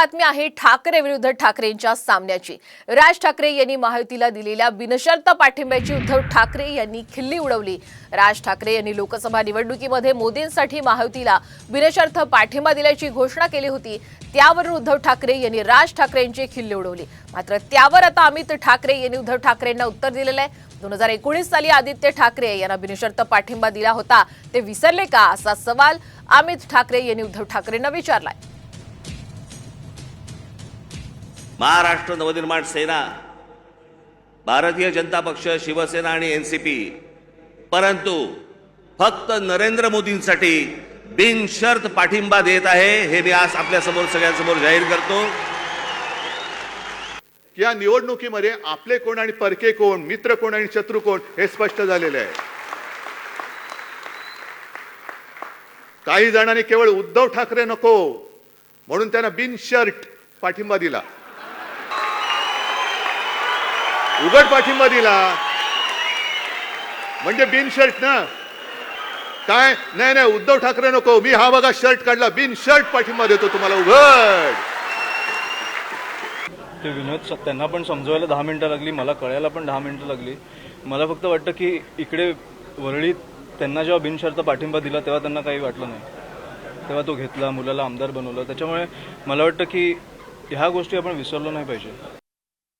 बातमी आहे ठाकरे विरुद्ध ठाकरेंच्या सामन्याची. राज ठाकरे यांनी महायुतीला दिलेल्या बिनशर्त पाठिंब्याची उद्धव ठाकरे यांनी खिल्ली उडवली. राज ठाकरे यांनी लोकसभा निवडणुकीमध्ये मोदींसाठी महायुतीला बिनशर्त पाठिंबा दिल्याची घोषणा केली होती. त्यावरून उद्धव ठाकरे यांनी राज ठाकरेंची खिल्ली उडवली. मात्र त्यावर आता अमित ठाकरे यांनी उद्धव ठाकरेंना उत्तर दिलेलं आहे. दोन हजार एकोणीस साली आदित्य ठाकरे यांना बिनशर्त पाठिंबा दिला होता. ते विसरले का? असा सवाल अमित ठाकरे यांनी उद्धव ठाकरेंना विचारलाय. महाराष्ट्र नवनिर्माण सेना भारतीय जनता पक्ष शिवसेना आणि एन सी पी. परंतु फक्त नरेंद्र मोदींसाठी बिनशर्त पाठिंबा देत आहे हे मी आज आपल्यासमोर सगळ्यांसमोर जाहीर करतो. या निवडणुकीमध्ये आपले कोण आणि परके कोण मित्र कोण आणि शत्रू कोण हे स्पष्ट झालेले आहे. काही जणांनी केवळ उद्धव ठाकरे नको म्हणून त्यांना बिनशर्ट पाठिंबा दिला. उघड पाठिंबा दिला. म्हणजे बिन शर्ट ना? काय? नाही नाही उद्धव ठाकरे नको. मी हा बघा शर्ट काढला. बिन शर्ट पाठिंबा देतो तुम्हाला. उघड. ते विनोद त्यांना पण समजवायला दहा मिनिटं लागली. मला कळायला पण दहा मिनिटं लागली. मला फक्त वाटतं की इकडे वरळीत त्यांना जेव्हा बिनशर्त पाठिंबा दिला तेव्हा त्यांना काही वाटलं नाही. तेव्हा तो घेतला मुलाला आमदार बनवलं. त्याच्यामुळे मला वाटतं की ह्या गोष्टी आपण विसरलो नाही पाहिजे.